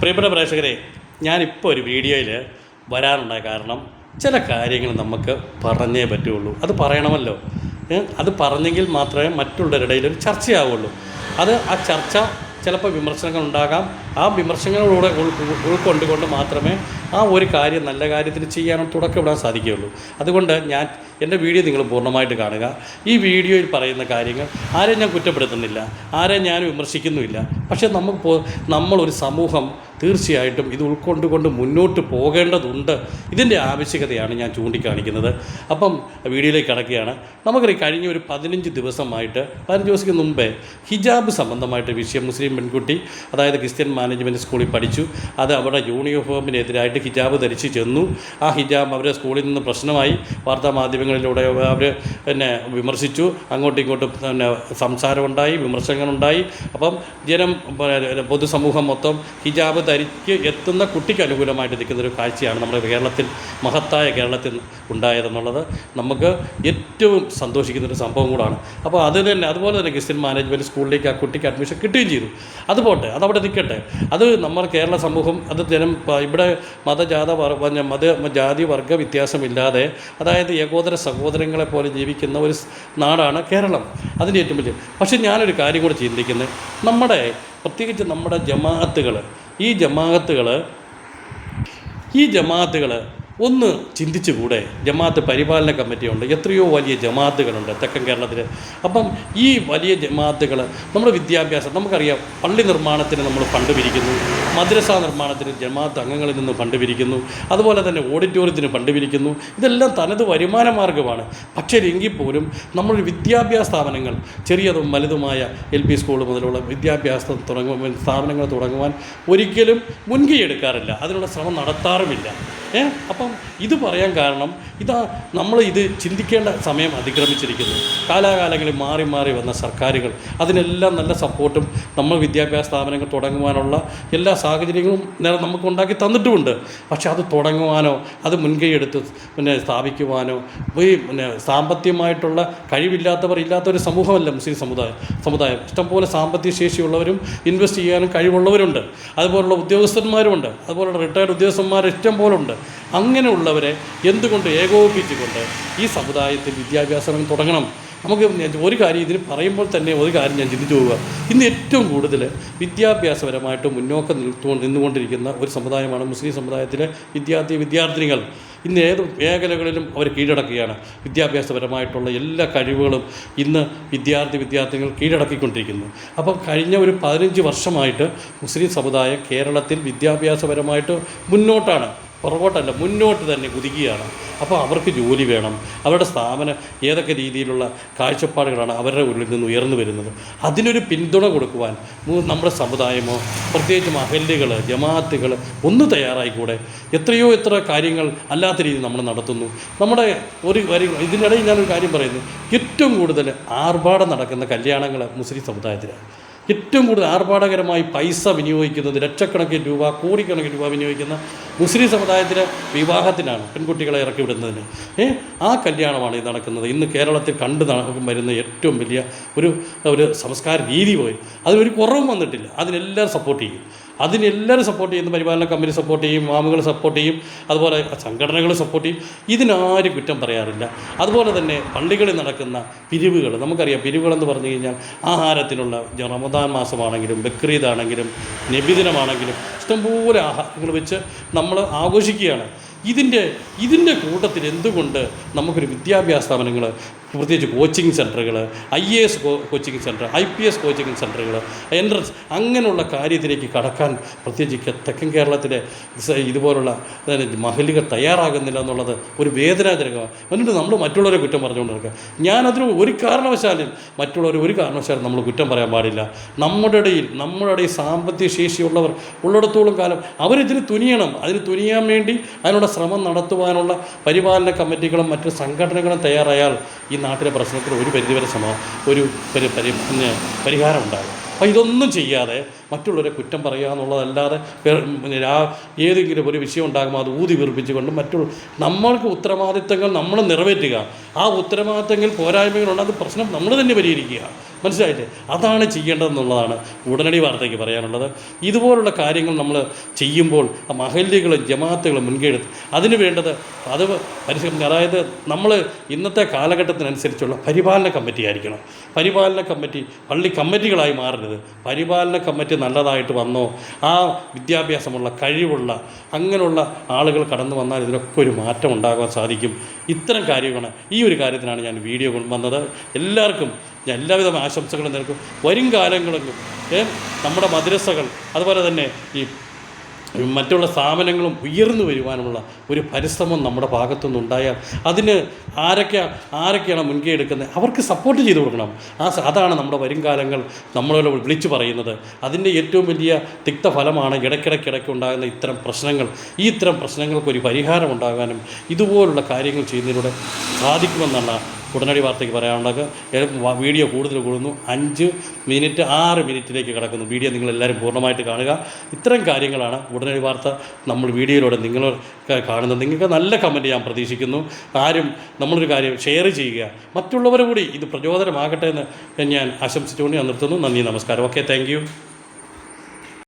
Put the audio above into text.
പ്രിയപ്പെട്ട പ്രേക്ഷകരെ ഞാനിപ്പോൾ ഒരു വീഡിയോയിൽ വരാനുണ്ടായ കാരണം ചില കാര്യങ്ങൾ നമുക്ക് പറഞ്ഞേ പറ്റുള്ളൂ. അത് പറയണമല്ലോ. അത് പറഞ്ഞെങ്കിൽ മാത്രമേ മറ്റുള്ളവരുടെ ഇടയിൽ ചർച്ചയാവുള്ളൂ. അത് ആ ചർച്ച ചിലപ്പോൾ വിമർശനങ്ങൾ ഉണ്ടാകാം ആ വിമർശനങ്ങളിലൂടെ ഉൾ ഉൾ- ഉൾക്കൊണ്ടുകൊണ്ട് മാത്രമേ ആ ഒരു കാര്യം നല്ല കാര്യത്തിന് ചെയ്യാനും തുടക്കമിടാൻ സാധിക്കുകയുള്ളൂ. അതുകൊണ്ട് ഞാൻ എന്റെ വീഡിയോ നിങ്ങൾ പൂർണമായിട്ട് കാണുക. ഈ വീഡിയോയിൽ പറയുന്ന കാര്യങ്ങൾ ആരെയും ഞാൻ കുറ്റപ്പെടുത്തുന്നില്ല ആരെയും ഞാൻ വിമർശിക്കുന്നുമില്ല. പക്ഷേ നമുക്ക് നമ്മളൊരു സമൂഹം തീർച്ചയായിട്ടും ഇത് ഉൾക്കൊണ്ടുകൊണ്ട് മുന്നോട്ട് പോകേണ്ടതുണ്ട്. ഇതിന്റെ ആവശ്യകതയാണ് ഞാൻ ചൂണ്ടിക്കാണിക്കുന്നത്. അപ്പം വീഡിയോയിലേക്ക് കടക്കുകയാണ്. നമുക്കറിയാം കഴിഞ്ഞ ഒരു പതിനഞ്ച് ദിവസമായിട്ട് പതിനഞ്ച് ദിവസത്തിന് മുമ്പേ ഹിജാബ് സംബന്ധമായിട്ട് വിഷയം മുസ്ലിം പെൺകുട്ടി അതായത് ക്രിസ്ത്യൻ മാനേജ്മെന്റ് സ്കൂളിൽ പഠിച്ചു. അത് അവരുടെ യൂണിഫോമിനെതിരായിട്ട് ഹിജാബ് ധരിച്ച് ചെന്നു. ആ ഹിജാബ് അവരെ സ്കൂളിൽ നിന്ന് പ്രശ്നമായി. വാർത്താ മാധ്യമങ്ങളിലൂടെ അവർ പിന്നെ വിമർശിച്ചു. അങ്ങോട്ടും ഇങ്ങോട്ടും പിന്നെ സംസാരമുണ്ടായി വിമർശനങ്ങളുണ്ടായി. അപ്പം ജനം പൊതുസമൂഹം മൊത്തം ഹിജാബ് ധരിച്ച് എത്തുന്ന കുട്ടിക്ക് അനുകൂലമായിട്ട് നിൽക്കുന്ന ഒരു കാഴ്ചയാണ് നമ്മുടെ കേരളത്തിൽ മഹത്തായ കേരളത്തിൽ ഉണ്ടായതെന്നുള്ളത് നമുക്ക് ഏറ്റവും സന്തോഷിക്കുന്ന ഒരു സംഭവം കൂടാണ്. അപ്പോൾ അത് തന്നെ അതുപോലെ തന്നെ ക്രിസ്ത്യൻ മാനേജ്മെന്റ് സ്കൂളിലേക്ക് ആ കുട്ടിക്ക് അഡ്മിഷൻ കിട്ടുകയും ചെയ്തു. അത് പോട്ടെ അതവിടെ നിൽക്കട്ടെ. അത് നമ്മൾ കേരള സമൂഹം അത് ജനം ഇവിടെ മതജാത മത ജാതി വർഗ വ്യത്യാസമില്ലാതെ അതായത് ഏകോദര സഹോദരങ്ങളെ പോലെ ജീവിക്കുന്ന ഒരു നാടാണ് കേരളം. അതിന്റെ ഏറ്റവും വലിയ പക്ഷേ ഞാനൊരു കാര്യം കൂടെ ചിന്തിക്കുന്നത് നമ്മുടെ പ്രത്യേകിച്ച് നമ്മുടെ ജമാഅത്തുകൾ ഈ ജമാഅത്തുകൾ ഈ ജമാഅത്തുകൾ ഒന്ന് ചിന്തിച്ചുകൂടെ. ജമാഅത്ത് പരിപാലന കമ്മിറ്റിയുണ്ട്. എത്രയോ വലിയ ജമാഅത്തുകളുണ്ട് തെക്കൻ കേരളത്തിൽ അപ്പം ഈ വലിയ ജമാഅത്തുകൾ നമ്മുടെ വിദ്യാഭ്യാസം നമുക്കറിയാം പള്ളി നിർമ്മാണത്തിന് നമ്മൾ ഫണ്ട് പിരിക്കുന്നു മദ്രസ നിർമ്മാണത്തിന് ജമാഅത്ത് അംഗങ്ങളിൽ നിന്ന് ഫണ്ട് പിരിക്കുന്നു അതുപോലെ തന്നെ ഓഡിറ്റോറിയത്തിന് ഫണ്ട് പിരിക്കുന്നു ഇതെല്ലാം തനത് വരുമാന മാർഗമാണ്. പക്ഷേ എങ്കിൽ പോലും നമ്മൾ വിദ്യാഭ്യാസ സ്ഥാപനങ്ങൾ ചെറിയതും വലുതുമായ എൽ പി സ്കൂൾ മുതലുള്ള വിദ്യാഭ്യാസ തുടങ്ങുവാൻ സ്ഥാപനങ്ങൾ തുടങ്ങുവാൻ ഒരിക്കലും മുൻകൈ എടുക്കാറില്ല. അതിനുള്ള ശ്രമം നടത്താറുമില്ല. ഏ? അപ്പം ഇത് പറയാൻ കാരണം ഇതാ നമ്മൾ ഇത് ചിന്തിക്കേണ്ട സമയം അതിക്രമിച്ചിരിക്കുന്നു. കാലാകാലങ്ങളിൽ മാറി മാറി വന്ന സർക്കാരുകൾ അതിനെല്ലാം നല്ല സപ്പോർട്ടും നമ്മൾ വിദ്യാഭ്യാസ സ്ഥാപനങ്ങൾ തുടങ്ങുവാനുള്ള എല്ലാ സാഹചര്യങ്ങളും നേരെ നമുക്ക് ഉണ്ടാക്കി തന്നിട്ടുമുണ്ട്. പക്ഷേ അത് തുടങ്ങുവാനോ അത് മുൻകൈ എടുത്ത് പിന്നെ സ്ഥാപിക്കുവാനോ ഈ പിന്നെ സാമ്പത്തികമായിട്ടുള്ള കഴിവില്ലാത്തവർ ഇല്ലാത്ത ഒരു സമൂഹമല്ല മുസ്ലിം സമുദായം സമുദായം. ഇഷ്ടംപോലെ സാമ്പത്തിക ശേഷിയുള്ളവരും ഇൻവെസ്റ്റ് ചെയ്യാനും കഴിവുള്ളവരുണ്ട്. അതുപോലുള്ള ഉദ്യോഗസ്ഥന്മാരുമുണ്ട്. അതുപോലുള്ള റിട്ടയർഡ് ഉദ്യോഗസ്ഥന്മാർ ഇഷ്ടം പോലെ ഉണ്ട് അങ്ങനെയുള്ളവരെ എന്തുകൊണ്ട് ഏകോപിപ്പിച്ചുകൊണ്ട് ഈ സമുദായത്തിൽ വിദ്യാഭ്യാസം തുടങ്ങണം? നമുക്ക് ഒരു കാര്യം ഇതിന് പറയുമ്പോൾ തന്നെ ഒരു കാര്യം ഞാൻ ചിന്തിച്ചു പോവുക. ഇന്ന് ഏറ്റവും കൂടുതൽ വിദ്യാഭ്യാസപരമായിട്ട് മുന്നോക്കം നിൽത്തു നിന്നുകൊണ്ടിരിക്കുന്ന ഒരു സമുദായമാണ് മുസ്ലിം സമുദായത്തിലെ വിദ്യാർത്ഥി വിദ്യാർത്ഥിനികൾ. ഇന്ന് ഏത് മേഖലകളിലും അവർ കീഴടക്കുകയാണ്. വിദ്യാഭ്യാസപരമായിട്ടുള്ള എല്ലാ കഴിവുകളും ഇന്ന് വിദ്യാർത്ഥി വിദ്യാർത്ഥികൾ കീഴടക്കിക്കൊണ്ടിരിക്കുന്നു. അപ്പം കഴിഞ്ഞ ഒരു പതിനഞ്ച് വർഷമായിട്ട് മുസ്ലിം സമുദായം കേരളത്തിൽ വിദ്യാഭ്യാസപരമായിട്ട് മുന്നോട്ടാണ്. പുറകോട്ടല്ല മുന്നോട്ട് തന്നെ കുതിക്കുകയാണ്. അപ്പോൾ അവർക്ക് ജോലി വേണം. അവരുടെ സ്ഥാപനം ഏതൊക്കെ രീതിയിലുള്ള കാഴ്ചപ്പാടുകളാണ് അവരുടെ ഉള്ളിൽ നിന്ന് ഉയർന്നു വരുന്നത്. അതിനൊരു പിന്തുണ കൊടുക്കുവാൻ നമ്മുടെ സമുദായമോ പ്രത്യേകിച്ച് മഹല്ലുകൾ ജമാഅത്തുകൾ ഒന്ന് തയ്യാറായിക്കൂടെ? എത്രയോ എത്ര കാര്യങ്ങൾ അല്ലാത്ത രീതിയിൽ നമ്മൾ നടത്തുന്നു. നമ്മുടെ ഒരു കാര്യം ഇതിനിടയിൽ ഞാനൊരു കാര്യം പറയുന്നു. ഏറ്റവും കൂടുതൽ ആർഭാടം നടക്കുന്ന കല്യാണങ്ങൾ മുസ്ലിം സമുദായത്തിലാണ്. ഏറ്റവും കൂടുതൽ ആർഭാടകരമായി പൈസ വിനിയോഗിക്കുന്നത് ലക്ഷക്കണക്കിന് രൂപ കോടിക്കണക്കിന് രൂപ വിനിയോഗിക്കുന്ന മുസ്ലിം സമുദായത്തിലെ വിവാഹത്തിനാണ് പെൺകുട്ടികളെ ഇറക്കി വിടുന്നതിന്. ഏ ആ കല്യാണമാണ് ഇത് നടക്കുന്നത്. ഇന്ന് കേരളത്തിൽ കണ്ടു വരുന്ന ഏറ്റവും വലിയ ഒരു ഒരു സംസ്കാര രീതി പോയി. അതിനൊരു കുറവും വന്നിട്ടില്ല. അതിനെല്ലാം സപ്പോർട്ട് ചെയ്യും. അതിനെല്ലാവരും സപ്പോർട്ട് ചെയ്യുന്ന പരിപാലന കമ്പനി സപ്പോർട്ട് ചെയ്യും മാമുകൾ സപ്പോർട്ട് ചെയ്യും. അതുപോലെ സംഘടനകൾ സപ്പോർട്ട് ചെയ്യും. ഇതിനാരും കുറ്റം പറയാറില്ല. അതുപോലെ തന്നെ പള്ളികളിൽ നടക്കുന്ന പിരിവുകൾ നമുക്കറിയാം പിരിവുകളെന്ന് പറഞ്ഞു കഴിഞ്ഞാൽ ആഹാരത്തിനുള്ള റമദാൻ മാസമാണെങ്കിലും ബക്രീദ് ആണെങ്കിലും നബിദിനമാണെങ്കിലും ഇഷ്ടംപോലെ ആഹാരങ്ങൾ വെച്ച് നമ്മൾ ആഘോഷിക്കുകയാണ്. ഇതിന്റെ ഇതിന്റെ കൂട്ടത്തിൽ എന്തുകൊണ്ട് നമുക്കൊരു വിദ്യാഭ്യാസ സ്ഥാപനങ്ങൾ പ്രത്യേകിച്ച് കോച്ചിങ് സെന്ററുകൾ I A S coaching centre I P S coaching സെന്ററുകൾ എൻട്രൻസ് അങ്ങനെയുള്ള കാര്യത്തിലേക്ക് കടക്കാൻ പ്രത്യേകിച്ച് തെക്കൻ കേരളത്തിലെ ഇതുപോലുള്ള മഹലുകൾ തയ്യാറാകുന്നില്ല എന്നുള്ളത് ഒരു വേദനാജനകമാണ്. എന്നിട്ട് നമ്മൾ മറ്റുള്ളവരെ കുറ്റം പറഞ്ഞുകൊണ്ടിരിക്കുക. ഞാനതിന് ഒരു കാരണവശാലും മറ്റുള്ളവർ ഒരു കാരണവശാലും നമ്മൾ കുറ്റം പറയാൻ പാടില്ല. നമ്മുടെ ഇടയിൽ നമ്മുടെ ഇടയിൽ സാമ്പത്തിക ശേഷിയുള്ളവർ ഉള്ളിടത്തോളം കാലം അവരിതിന് തുനിയണം. അതിന് തുനിയാൻ വേണ്ടി അതിനുള്ള ശ്രമം നടത്തുവാനുള്ള പരിപാലന കമ്മിറ്റികളും മറ്റ് സംഘടനകളും തയ്യാറായാൽ ഈ നാട്ടിലെ പ്രശ്നത്തിന് ഒരു പരിധിവരെ സമ ഒരു പരി പരി പരിഹാരം ഉണ്ടാകും അപ്പോൾ ഇതൊന്നും ചെയ്യാതെ മറ്റുള്ളവരെ കുറ്റം പറയുക എന്നുള്ളതല്ലാതെ ഏതെങ്കിലും ഒരു വിഷയം ഉണ്ടാകുമ്പോൾ അത് ഊതി വീർപ്പിച്ചുകൊണ്ട് മറ്റുള്ള നമ്മൾക്ക് ഉത്തരവാദിത്തങ്ങൾ നമ്മൾ നിറവേറ്റുക. ആ ഉത്തരവാദിത്തങ്ങൾ പോരായ്മകളുണ്ട്. അത് പ്രശ്നം നമ്മൾ തന്നെ പരിഹരിക്കുക. മനസ്സിലായില്ലേ? അതാണ് ചെയ്യേണ്ടതെന്നുള്ളതാണ് ഉടനടി വാർത്തയ്ക്ക് പറയാനുള്ളത്. ഇതുപോലുള്ള കാര്യങ്ങൾ നമ്മൾ ചെയ്യുമ്പോൾ മഹല്യകളും ജമാഅത്തുകളും മുൻകൈയെടുത്ത് അതിന് വേണ്ടത് അത് പരിശീലനം അതായത് നമ്മൾ ഇന്നത്തെ കാലഘട്ടത്തിനനുസരിച്ചുള്ള പരിപാലന കമ്മിറ്റി ആയിരിക്കണം. പരിപാലന കമ്മിറ്റി പള്ളി കമ്മിറ്റികളായി മാറരുത്. പരിപാലന കമ്മിറ്റി നല്ലതായിട്ട് വന്നോ ആ വിദ്യാഭ്യാസമുള്ള കഴിവുള്ള അങ്ങനെയുള്ള ആളുകൾ കടന്നു വന്നാൽ ഇതിനൊക്കെ ഒരു മാറ്റം ഉണ്ടാകാൻ സാധിക്കും. ഇത്തരം കാര്യമാണ് ഈ ഒരു കാര്യത്തിനാണ് ഞാൻ വീഡിയോ കൊണ്ടുവന്നത് എല്ലാവർക്കും ഞാൻ എല്ലാവിധ ആശംസകളും നൽകും വരും കാലങ്ങളിലും നമ്മുടെ മദ്രസകൾ അതുപോലെ തന്നെ ഈ മറ്റുള്ള സ്ഥാപനങ്ങളും ഉയർന്നു വരുവാനുള്ള ഒരു പരിശ്രമം നമ്മുടെ ഭാഗത്തുനിന്നുണ്ടായാൽ അതിന് ആരൊക്കെ ആരൊക്കെയാണ് മുൻകൈ എടുക്കുന്നത്? അവർക്ക് സപ്പോർട്ട് ചെയ്തു കൊടുക്കണം. ആ അതാണ് നമ്മുടെ വരും കാലങ്ങൾ നമ്മളോട് വിളിച്ചു പറയുന്നത്. അതിന്റെ ഏറ്റവും വലിയ തിക്തഫലമാണ് ഇടയ്ക്കിടയ്ക്കിടയ്ക്ക് ഉണ്ടാകുന്ന ഇത്തരം പ്രശ്നങ്ങൾ. ഈ ഇത്തരം പ്രശ്നങ്ങൾക്ക് ഒരു പരിഹാരം ഉണ്ടാകാനും ഇതുപോലുള്ള കാര്യങ്ങൾ ചെയ്യുന്നതിലൂടെ സാധിക്കുമെന്നാണ് ഉടനടി വാർത്തയ്ക്ക് പറയാനുള്ളത്. വീഡിയോ കൂടുതൽ കൂടുന്നു. അഞ്ച് മിനിറ്റ് ആറ് മിനിറ്റിലേക്ക് കിടക്കുന്നു. വീഡിയോ നിങ്ങളെല്ലാവരും പൂർണമായിട്ട് കാണുക. ഇത്തരം കാര്യങ്ങളാണ് ഉടനടി വാർത്ത നമ്മൾ വീഡിയോയിലൂടെ നിങ്ങൾ കാണുന്നത്. നിങ്ങൾക്ക് നല്ല കമന്റ് ഞാൻ പ്രതീക്ഷിക്കുന്നു. ആരും നമ്മളൊരു കാര്യം ഷെയർ ചെയ്യുക. മറ്റുള്ളവർ കൂടി ഇത് പ്രചോദനമാകട്ടെ എന്ന് ഞാൻ ആശംസിച്ചുകൊണ്ട് ഞാൻ നിർത്തുന്നു. നന്ദി നമസ്കാരം. Okay thank